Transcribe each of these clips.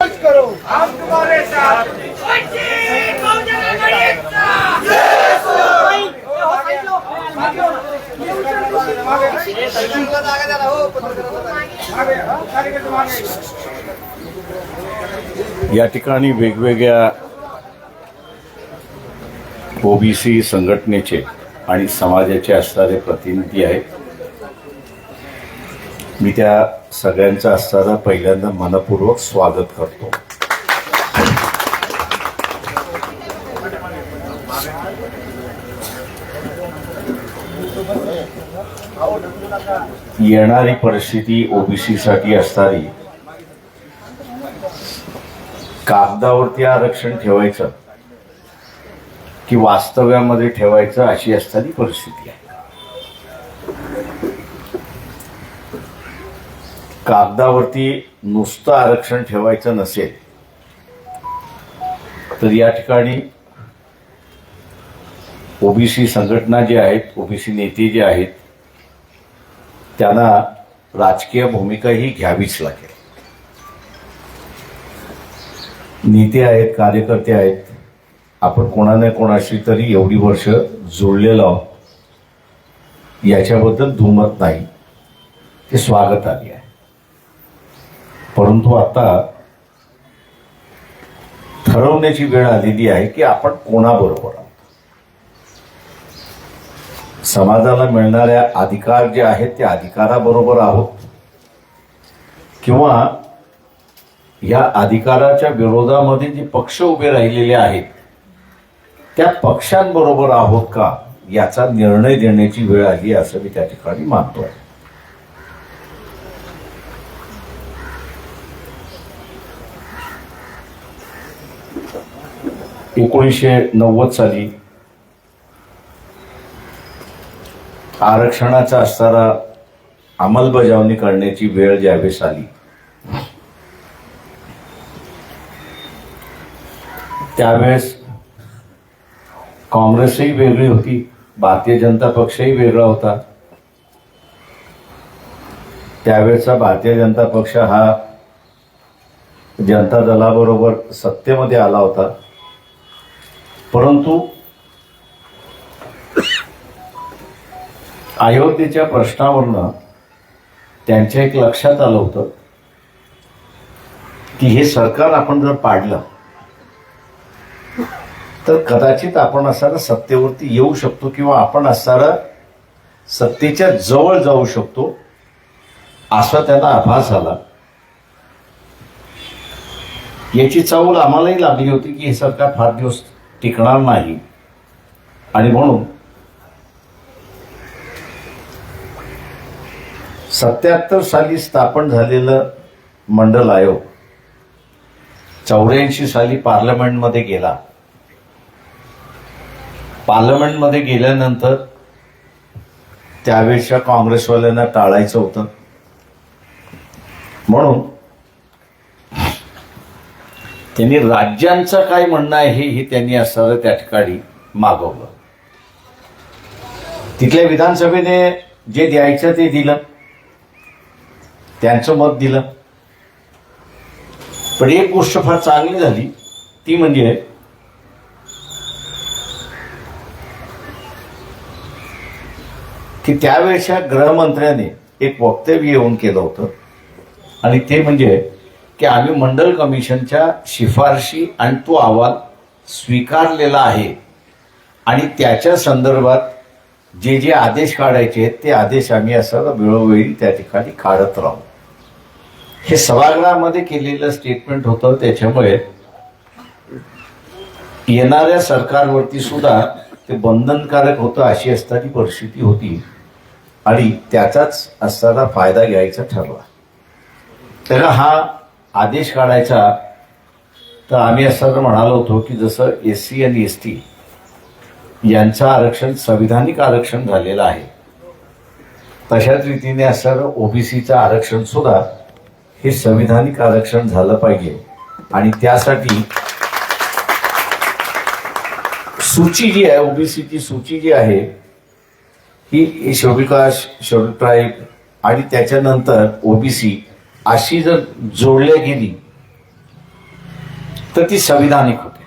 करो। हम तुम्हारे साथ या ठिकाणी वेगवेगळ्या ओबीसी संघटनेचे आणि समाजाचे असणारे प्रतिनिधी आहेत. मी त्या सगळ्यांचं असताना पहिल्यांदा मनपूर्वक स्वागत करतो. येणारी परिस्थिती ओबीसीसाठी असणारी. कागदावरती आरक्षण ठेवायचं की वास्तव्यामध्ये ठेवायचं अशी असणारी परिस्थिती आहे. कागदावरती नुसतं आरक्षण ठेवायचं नसेल तर या ठिकाणी ओबीसी संघटना जे आहेत ओबीसी नेते जे आहेत त्यांना राजकीय भूमिका ही घ्यावीच लागेल. नेते आहेत कार्यकर्ते आहेत आपण कोणाने कोणाशी तरी एवढी वर्ष जोडलेलो आहोत याच्याबद्दल दुमत नाही. ते स्वागत आली आहे. परंतु आता ठरवण्याची वेळ आलेली आहे की आपण कोणाबरोबर आहोत? समाजाला मिळणाऱ्या अधिकार जे आहेत त्या अधिकाराबरोबर आहोत? किंवा या अधिकाराच्या विरोधामध्ये जे पक्ष उभे राहिलेले आहेत त्या पक्षांबरोबर आहोत का? याचा निर्णय देण्याची वेळ आली असं मी त्या ठिकाणी मानतो आहे. एकोणीसशे नव्वद साली आरक्षणाचा असणारा अंमलबजावणी करण्याची वेळ ज्यावेळेस आली त्यावेळेस काँग्रेसही वेगळी होती भारतीय जनता पक्षही वेगळा होता. त्यावेळेचा भारतीय जनता पक्ष हा जनता दलाबरोबर सत्तेमध्ये आला होता. परंतु अयोध्येच्या प्रश्नावरनं त्यांच्या एक लक्षात आलं होतं की हे सरकार आपण जर पाडलं तर कदाचित आपण असणारं सत्तेवरती येऊ शकतो किंवा आपण असणारं सत्तेच्या जवळ जाऊ शकतो असा त्यांना आभास आला. याची चावल आम्हालाही लागली होती की हे सरकार फार दिवस टिकणार नाही. आणि म्हणून सत्याहत्तर साली स्थापन झालेलं मंडल आयोग चौऱ्याऐंशी साली पार्लमेंटमध्ये गेला. पार्लमेंटमध्ये गेल्यानंतर त्यावेळेच्या काँग्रेसवाल्यांना टाळायचं होतं. म्हणून त्यांनी राज्यांचं काय म्हणणं आहे हे त्यांनी असणारं त्या ठिकाणी मागवलं. तिथल्या विधानसभेने जे द्यायचं ते दिलं. त्यांचं मत दिलं. पण एक गोष्ट फार चांगली झाली. ती म्हणजे की त्यावेळेच्या गृहमंत्र्याने एक वक्तव्य येऊन केलं होतं. आणि ते म्हणजे की आम्ही मंडल कमिशनच्या शिफारशी आणि तो अहवाल स्वीकारलेला आहे. आणि त्याच्या संदर्भात जे जे आदेश काढायचे आहेत ते आदेश आम्ही असं वेळोवेळी त्या ठिकाणी काढत राहू. हे सभागृहामध्ये केलेलं स्टेटमेंट होतं त्याच्यामुळे येणाऱ्या सरकारवरती सुद्धा ते बंधनकारक होतं अशी असताना परिस्थिती होती. आणि त्याचाच असताना फायदा घ्यायचा ठरला. तर हा आदेश काढायचा तर आम्ही असं म्हणालो होतो की जसं एस सी आणि एस टी यांचं आरक्षण संविधानिक आरक्षण झालेलं आहे तशाच रीतीने असं ओबीसीचं आरक्षण सुद्धा हे संविधानिक आरक्षण झालं पाहिजे. आणि त्यासाठी सूची जी आहे ओबीसीची सूची जी आहे ही शेड्यूल कास्ट शेड्यूल ट्राईब आणि त्याच्यानंतर ओबीसी अशी जर जोडल्या गेली तर ती संविधानिक होते.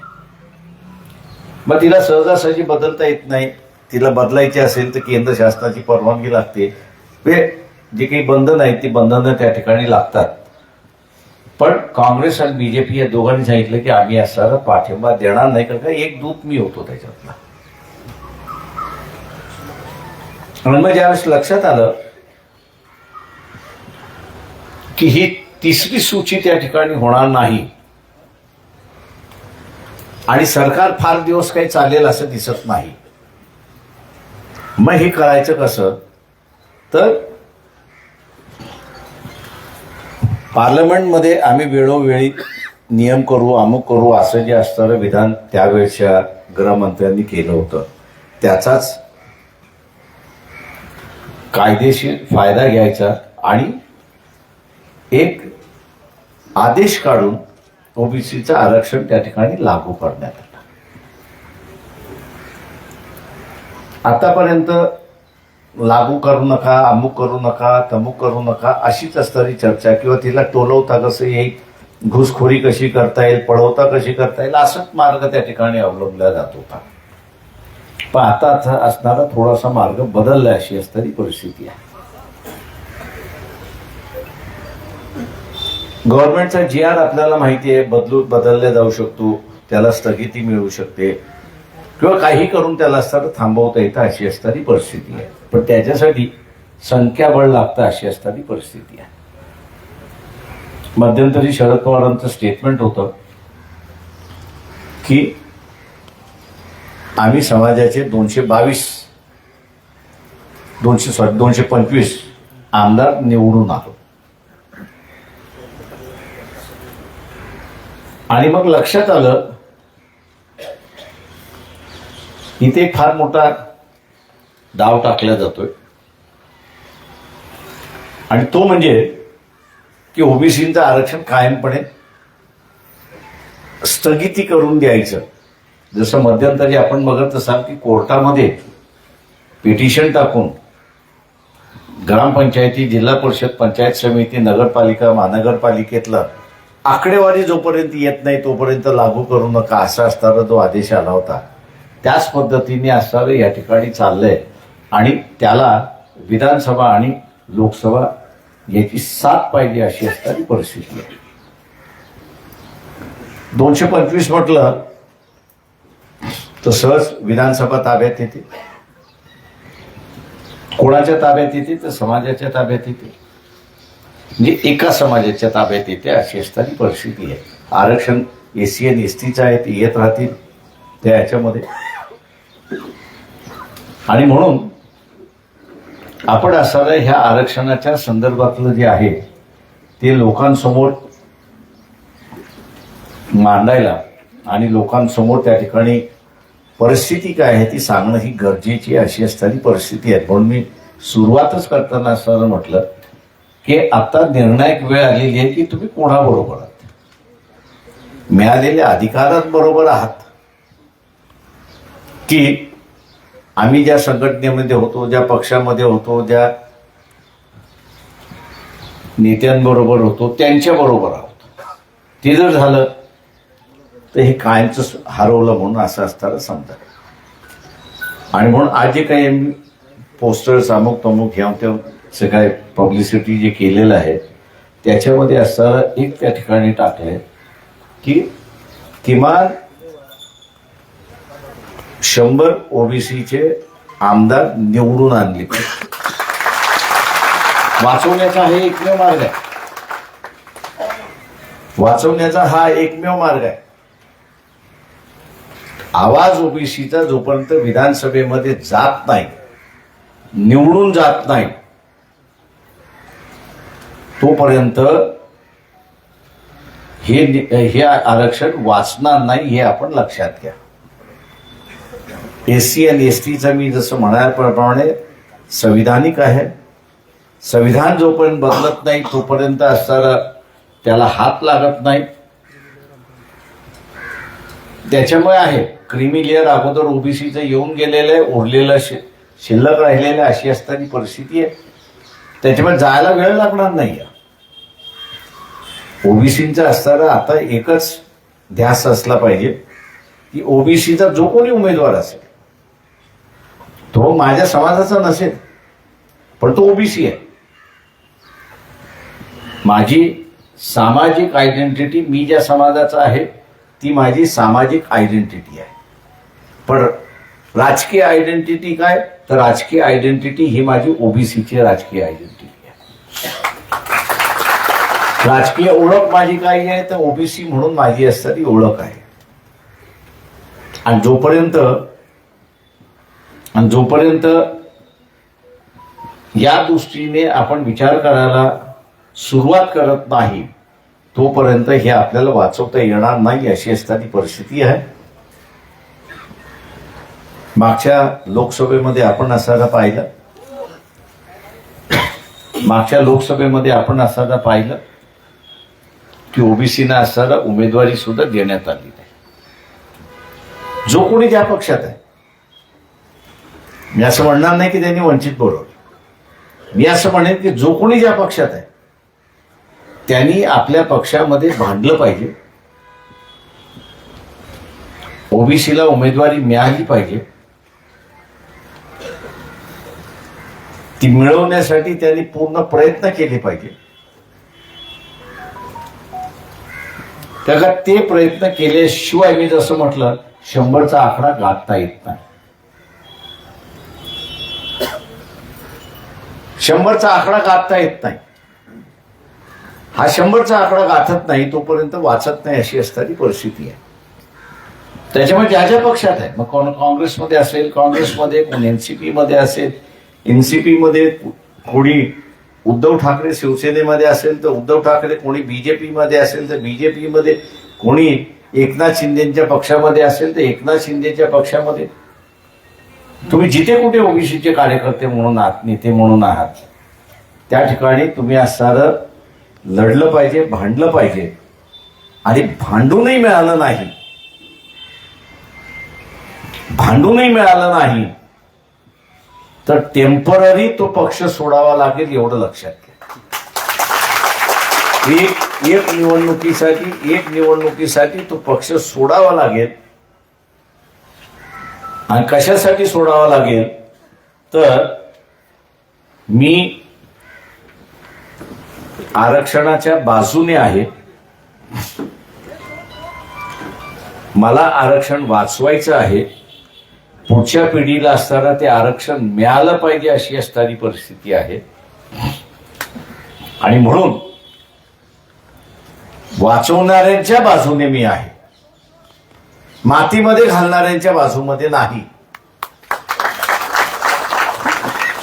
मग तिला सहजासहजी बदलता येत नाही. तिला बदलायची असेल तर केंद्र शासनाची परवानगी लागते. ते जे काही बंधन आहेत ती बंधनं त्या ठिकाणी लागतात. पण काँग्रेस आणि बीजेपी या दोघांनी सांगितलं की आम्ही असा पाठिंबा देणार नाही कारण का एक दूत मी होतो त्याच्यातला. आणि मग ज्यावेळेस लक्षात आलं की ही तिसरी सूची त्या ठिकाणी होणार नाही. आणि सरकार फार दिवस काही चालेल असं दिसत नाही. मग हे करायचं कसं? तर पार्लमेंटमध्ये आम्ही वेळोवेळी नियम करू अमुक करू असं जे असणारं विधान त्यावेळच्या गृहमंत्र्यांनी केलं होतं. त्याचाच कायदेशीर फायदा घ्यायचा आणि एक आदेश काढून ओबीसीचं आरक्षण त्या ठिकाणी लागू करण्यात आलं. आतापर्यंत लागू करू नका अमुक करू नका तमुक करू नका अशीच असणारी चर्चा किंवा तिला टोलवता कसं येईल घुसखोरी कशी करता येईल पळवता कशी करता येईल असाच मार्ग त्या ठिकाणी अवलंबला जात होता. पण आता आता असणारा थोडासा मार्ग बदलला अशी असणारी परिस्थिती आहे. गव्हर्नमेंटचा जी आर आपल्याला माहिती आहे बदलू बदलला जाऊ शकतो त्याला स्थगिती मिळू शकते. किंवा काही करून त्याला असताना थांबवता येतं अशी असणारी परिस्थिती आहे. पण त्याच्यासाठी संख्याबळ लागतं अशी असणारी परिस्थिती आहे. मध्यंतरी शरद पवारांचं स्टेटमेंट होतं की आम्ही समाजाचे दोनशे बावीस दोनशे सॉरी दोनशे पंचवीस आमदार निवडून आलो. आणि मग लक्षात आलं इथे फार मोठा डाव टाकला जातोय. आणि तो म्हणजे की ओबीसींचं आरक्षण कायमपणे स्थगिती करून द्यायचं. जसं मध्यंतरी आपण बघत असाल की कोर्टामध्ये पिटिशन टाकून ग्रामपंचायती जिल्हा परिषद पंचायत समिती नगरपालिका महानगरपालिकेतला आकडेवारी जोपर्यंत येत नाही तोपर्यंत लागू करू नका असा असणारा जो आदेश आला होता. त्याच पद्धतीने असणारं या ठिकाणी चाललंय. आणि त्याला विधानसभा आणि लोकसभा याची साथ पाहिजे अशी असणारी परिस्थिती आहे. दोनशे पंचवीस म्हटलं तर सहज विधानसभा ताब्यात येते. कोणाच्या ताब्यात येते? तर समाजाच्या ताब्यात येते. म्हणजे एका समाजाच्या ताब्यात येते अशी असताना परिस्थिती आहे. आरक्षण एस सी आणि एस टीचं आहे ते येत राहतील त्या ह्याच्यामध्ये आणि म्हणून आपण असणाऱ्या ह्या आरक्षणाच्या संदर्भातलं जे आहे ते लोकांसमोर मांडायला आणि लोकांसमोर त्या ठिकाणी परिस्थिती काय आहे ती सांगणं ही गरजेची अशी असताना परिस्थिती आहे. म्हणून मी सुरुवातच करताना असताना म्हटलं की आता निर्णायक वेळ आलेली आहे की तुम्ही कोणाबरोबर आहात? मिळालेल्या अधिकारात बरोबर आहात. की आम्ही ज्या संघटनेमध्ये होतो ज्या पक्षामध्ये होतो ज्या नेत्यांबरोबर होतो त्यांच्याबरोबर आहोत. ते जर झालं तर हे कायमचं हरवलं म्हणून असं असताना समजा. आणि म्हणून आज जे काही पोस्टर्स अमुक तमुक ह्या त्या सगळ्या पब्लिसिटी जे केलेलं आहे त्याच्यामध्ये असताना एक त्या ठिकाणी टाकलंय की किमान शंभर ओबीसीचे आमदार निवडून आणले वाचवण्याचा हा एकमेव मार्ग आहे. वाचवण्याचा हा एकमेव मार्ग आहे. आवाज ओबीसीचा जोपर्यंत विधानसभेमध्ये जात नाही निवडून जात नाही तोपर्यंत हे हे आरक्षण वाचणार नाही हे आपण लक्षात घ्या. एस सी आणि एस टीचं मी जसं म्हणाल्याप्रमाणे संविधानिक आहे. संविधान जोपर्यंत बदलत नाही तोपर्यंत असणारा त्याला हात लागत नाही. त्याच्यामुळे आहे क्रिमी अगोदर ओबीसीचं येऊन गेलेलं आहे उरलेलं शि- शिल्लक राहिलेलं अशी असताना परिस्थिती आहे. त्याच्यामुळे जायला वेळ लागणार नाही ओबीसीचा असताना आता एकच ध्यास असला पाहिजे की ओबीसीचा जो कोणी उमेदवार असेल तो माझ्या समाजाचा नसेल पण तो ओबीसी आहे. माझी सामाजिक आयडेंटिटी मी ज्या समाजाचा आहे ती माझी सामाजिक आयडेंटिटी आहे. पण राजकीय आयडेंटिटी काय? तर राजकीय आयडेंटिटी ही माझी ओबीसीची राजकीय आयडेंटिटी. राजकीय ओळख माझी काही आहे तर ओबीसी म्हणून माझी असणारी ओळख आहे. आणि जोपर्यंत आणि जोपर्यंत या दृष्टीने आपण विचार करायला सुरुवात करत नाही तोपर्यंत हे आपल्याला वाचवता येणार नाही अशी असणारी परिस्थिती आहे. मागच्या लोकसभेमध्ये आपण असायला पाहिलं. मागच्या लोकसभेमध्ये आपण असायला पाहिलं. की ओबीसीना असणारा उमेदवारी सुद्धा देण्यात आली नाही. जो कोणी ज्या पक्षात आहे. मी असं म्हणणार नाही की त्यांनी वंचित बोलवलं. मी असं म्हणेन की जो कोणी ज्या पक्षात आहे त्यांनी आपल्या पक्षामध्ये भांडलं पाहिजे. ओबीसीला उमेदवारी मिळाली पाहिजे. ती मिळवण्यासाठी त्यांनी पूर्ण प्रयत्न केले पाहिजे. त्याला ते प्रयत्न केल्याशिवाय मी जसं म्हटलं शंभरचा आकडा गाठता येत नाही. शंभरचा आकडा गाठता येत नाही. हा शंभरचा आकडा गाठत नाही तोपर्यंत वाचत नाही अशी असणारी परिस्थिती आहे. त्याच्यामुळे ज्या ज्या पक्षात आहे मग कोण काँग्रेसमध्ये असेल काँग्रेसमध्ये कोण एनसीपी मध्ये असेल एनसीपी मध्ये कोणी उद्धव ठाकरे शिवसेनेमध्ये असेल तर उद्धव ठाकरे कोणी बीजेपीमध्ये असेल तर बीजेपीमध्ये कोणी एकनाथ शिंदेच्या पक्षामध्ये असेल तर एकनाथ शिंदेच्या पक्षामध्ये. तुम्ही जिथे कुठे ओबीसीचे कार्यकर्ते म्हणून आहात नेते म्हणून आहात त्या ठिकाणी तुम्ही असणारं लढलं पाहिजे भांडलं पाहिजे. आणि भांडूनही मिळालं नाही. भांडूनही मिळालं नाही. तर टेंपररी तो पक्ष सोडावा लागेल एवढं लक्षात घ्या. एक एक निवडणुकीसाठी एक निवडणुकीसाठी तो पक्ष सोडावा लागेल. आणि कशासाठी सोडावा लागेल? तर मी आरक्षणाच्या बाजूने आहे. मला आरक्षण वाचवायचं आहे. पुढच्या पिढीला असताना ते आरक्षण मिळालं पाहिजे अशी असणारी परिस्थिती आहे. आणि म्हणून वाचवणाऱ्यांच्या बाजूने मी आहे. मातीमध्ये घालणाऱ्यांच्या बाजूमध्ये नाही.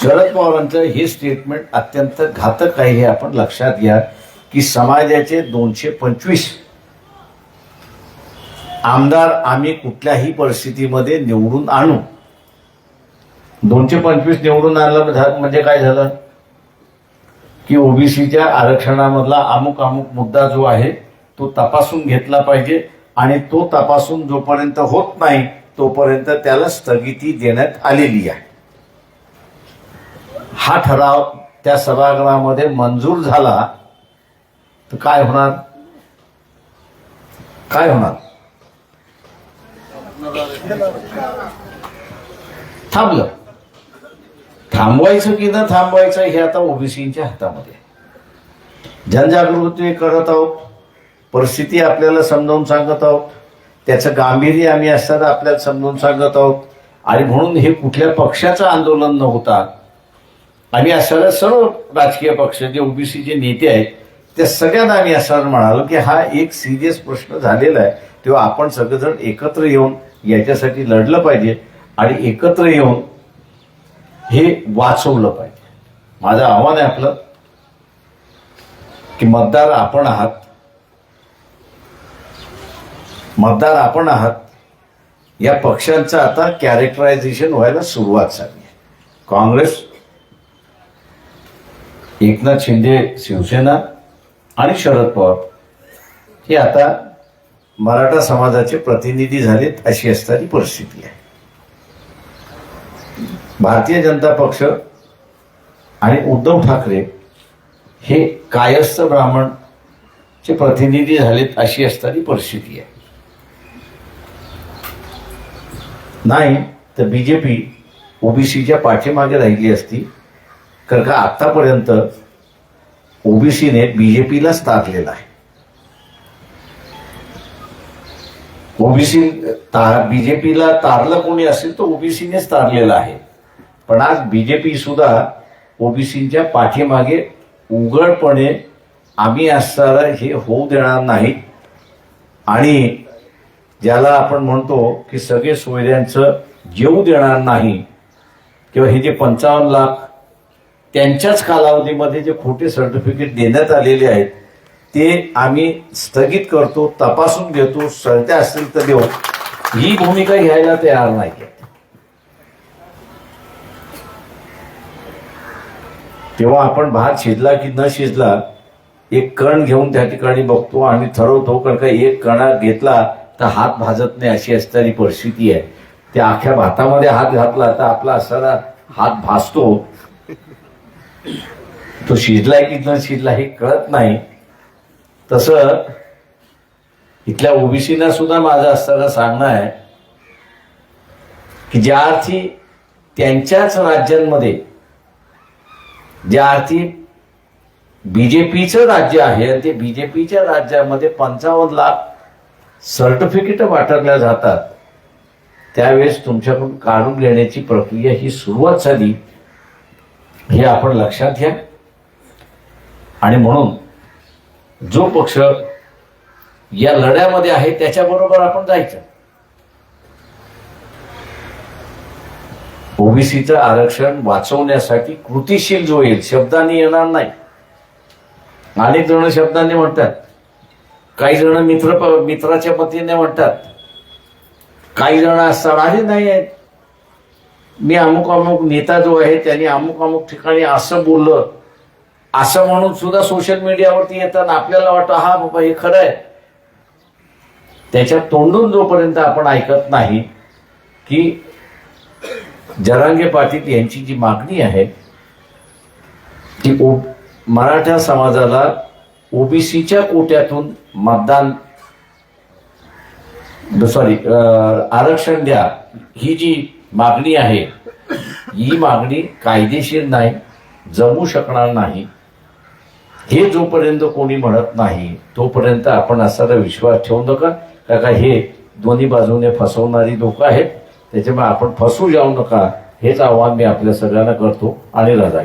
शरद पवारांचं हे स्टेटमेंट अत्यंत घातक आहे हे आपण लक्षात घ्या की समाजाचे दोनशे पंचवीस आमदार आम्ही कुठल्याही परिस्थितीमध्ये निवडून आणू. दोनशे पंचवीस निवडून आणलं म्हणजे काय झालं? की ओबीसीच्या आरक्षणामधला अमुक अमुक मुद्दा जो आहे तो तपासून घेतला पाहिजे आणि तो तपासून जोपर्यंत होत नाही तोपर्यंत त्याला स्थगिती देण्यात आलेली आहे. हा ठराव त्या सभागृहामध्ये मंजूर झाला तर काय होणार? काय होणार? थांबलं. थांबवायचं की न थांबवायचं हे आता ओबीसीच्या हातामध्ये जनजागृती करत आहोत. परिस्थिती आपल्याला समजावून सांगत आहोत. त्याचं गांभीर्य आम्ही असताना आपल्याला समजावून सांगत आहोत. आणि म्हणून हे कुठल्या पक्षाचं आंदोलन न होता आम्ही असणाऱ्या सर्व राजकीय पक्ष जे ओबीसीचे नेते आहेत त्या सगळ्यांना आम्ही असणार म्हणालो की हा एक सिरियस प्रश्न झालेला आहे. तेव्हा आपण सगळेजण एकत्र येऊन याच्यासाठी लढलं पाहिजे आणि एकत्र येऊन हे वाचवलं पाहिजे. माझं आव्हान आहे आपलं की मतदार आपण आहात. मतदार आपण आहात. या पक्षांचं आता कॅरेक्टरायझेशन व्हायला सुरुवात झाली आहे. काँग्रेस एकनाथ शिंदे शिवसेना आणि शरद पवार हे आता मराठा समाजाचे प्रतिनिधी झालेत अशी असणारी परिस्थिती आहे. भारतीय जनता पक्ष आणि उद्धव ठाकरे हे कायस्थ ब्राह्मण चे प्रतिनिधी झालेत अशी असणारी परिस्थिती आहे. नाही तर बीजेपी ओबीसीच्या पाठीमागे राहिली असती कारण का आतापर्यंत ओबीसीने बीजेपीलाच तारलेला आहे? ओबीसी बीजेपीला तारलं कोणी असेल तर ओबीसीनेच तारलेलं आहे. पण आज बीजेपी सुद्धा ओबीसीच्या पाठीमागे उघडपणे आम्ही असणारा हे होऊ देणार नाही. आणि ज्याला आपण म्हणतो की सगळे सोयऱ्यांचं जेऊ देणार नाही किंवा हे जे पंचावन्न लाख त्यांच्याच कालावधीमध्ये जे खोटे सर्टिफिकेट देण्यात आलेले आहेत ते आम्ही स्थगित करतो तपासून घेतो सळत्या असतील तर देऊ. ही भूमिका घ्यायला तयार नाही. तेव्हा आपण भात शिजला की न शिजला एक कण घेऊन त्या ठिकाणी बघतो. आणि ठरवतो कारण का एक कणा घेतला तर हात भाजत नाही अशी असणारी परिस्थिती आहे. त्या अख्ख्या भातामध्ये हात घातला तर आपला असणारा हात भासतो तो शिजलाय की न शिजला हे कळत नाही. तसं इथल्या ओबीसीना सुद्धा माझं असताना सांगणं आहे की ज्या अर्थी त्यांच्याच राज्यांमध्ये ज्या अर्थी बी जे पीचं राज्य आहे आणि ते पीच्या राज्यामध्ये पंचावन्न लाख सर्टिफिकेट वाटरल्या जातात त्यावेळेस तुमच्याकडून काढून घेण्याची प्रक्रिया ही सुरुवात झाली हे आपण लक्षात घ्या. आणि म्हणून जो पक्ष या लढ्यामध्ये आहे त्याच्याबरोबर आपण जायचं. ओबीसीचं आरक्षण वाचवण्यासाठी कृतीशील जो येईल शब्दांनी येणार नाही. अनेक जण शब्दांनी म्हणतात. काही जण मित्र मित्राच्या पतीने म्हणतात. काही जण असतात अरे नाही आहेत. मी अमुक अमुक नेता जो आहे त्यांनी अमुक अमुक ठिकाणी असं बोललं असं म्हणून सुद्धा सोशल मीडियावरती येतात आपल्याला वाटतं हा बाबा हे खरं आहे. त्याच्या तोंडून जोपर्यंत आपण ऐकत नाही की जरांगे पाटील यांची जी मागणी आहे ती ओ मराठा समाजाला ओबीसीच्या कोट्यातून मतदान सॉरी आरक्षण द्या ही जी मागणी आहे ही मागणी कायदेशीर नाही जमू शकणार नाही. हे जोपर्यंत कोणी म्हणत नाही तोपर्यंत आपण असा विश्वास ठेवू नका. का का हे दोन्ही बाजूने फसवणारी लोक आहेत. त्याच्यामुळे आपण फसू जाऊ नका. हेच आव्हान मी आपल्या सगळ्यांना करतो आणि राजा